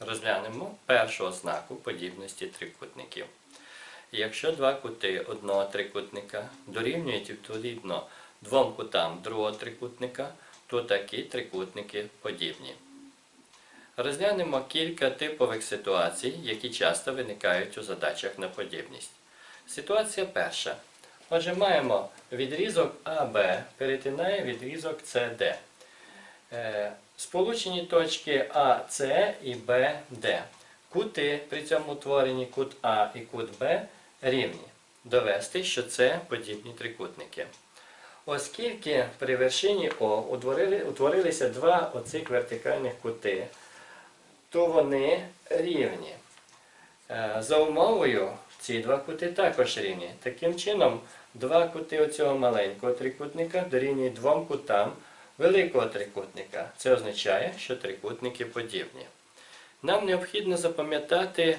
Розглянемо першу ознаку подібності трикутників. Якщо два кути одного трикутника дорівнюють відповідно двом кутам другого трикутника, то такі трикутники подібні. Розглянемо кілька типових ситуацій, які часто виникають у задачах на подібність. Ситуація перша. Отже, маємо відрізок АБ перетинає відрізок СД. Е, Сполучені точки АС і БД. Кути при цьому утворенні кут А і кут Б рівні. Довести, що це подібні трикутники. Оскільки при вершині О утворили, утворилися два оцих вертикальних кути, то вони рівні. Е, За умовою ці два кути також рівні. Таким чином, два кути оцього маленького трикутника дорівнюють двом кутам великого трикутника. Це означає, що трикутники подібні. Нам необхідно запам'ятати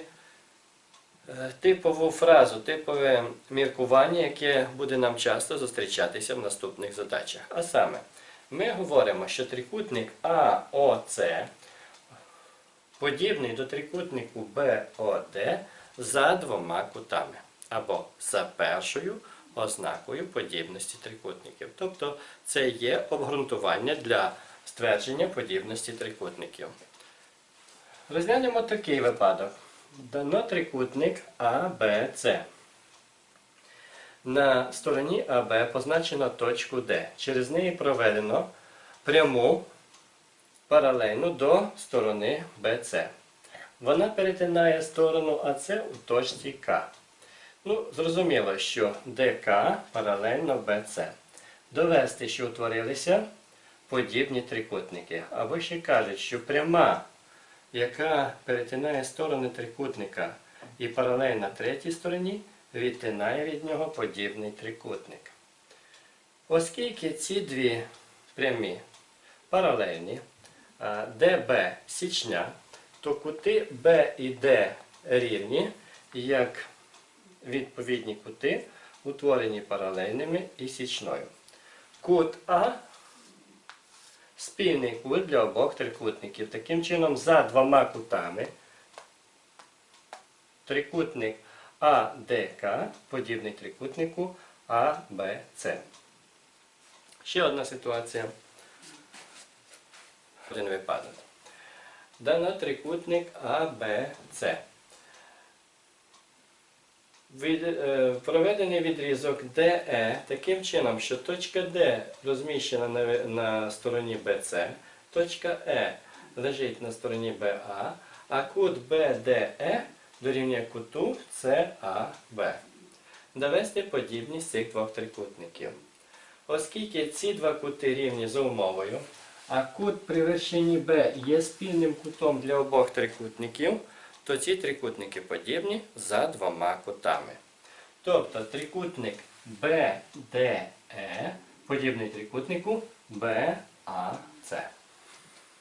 е, типову фразу, типове міркування, яке буде нам часто зустрічатися в наступних задачах. А саме, ми говоримо, що трикутник АОЦ подібний до трикутнику БОД за двома кутами або за першою ознакою подібності трикутників. Тобто це є обґрунтування для ствердження подібності трикутників. Розглянемо такий випадок. Дано трикутник АБЦ. На стороні АБ позначено точку Д. Через неї проведено пряму паралельно до сторони БЦ. Вона перетинає сторону АЦ у точці К. Ну, зрозуміло, що ДК паралельно БЦ. Довести, що утворилися подібні трикутники. Або ще кажуть, що пряма, яка перетинає сторони трикутника і паралельна третій стороні, відтинає від нього подібний трикутник. Оскільки ці дві прямі паралельні, ДБ січня, то кути Б і Д рівні, як відповідні кути, утворені паралельними і січною. Кут А спільний кут для обох трикутників. Таким чином, за двома кутами трикутник АДК подібний трикутнику АБЦ. Ще одна ситуація. Один випадок. Дано трикутник АБЦ. Е, проведений відрізок DE таким чином, що точка D розміщена на, стороні BC, точка E лежить на стороні BA, а кут BDE дорівнює куту CAB. Довести подібність цих двох трикутників. Оскільки ці два кути рівні за умовою, а кут при вершині Б є спільним кутом для обох трикутників, то ці трикутники подібні за двома кутами. Тобто трикутник BDE подібний трикутнику BAC.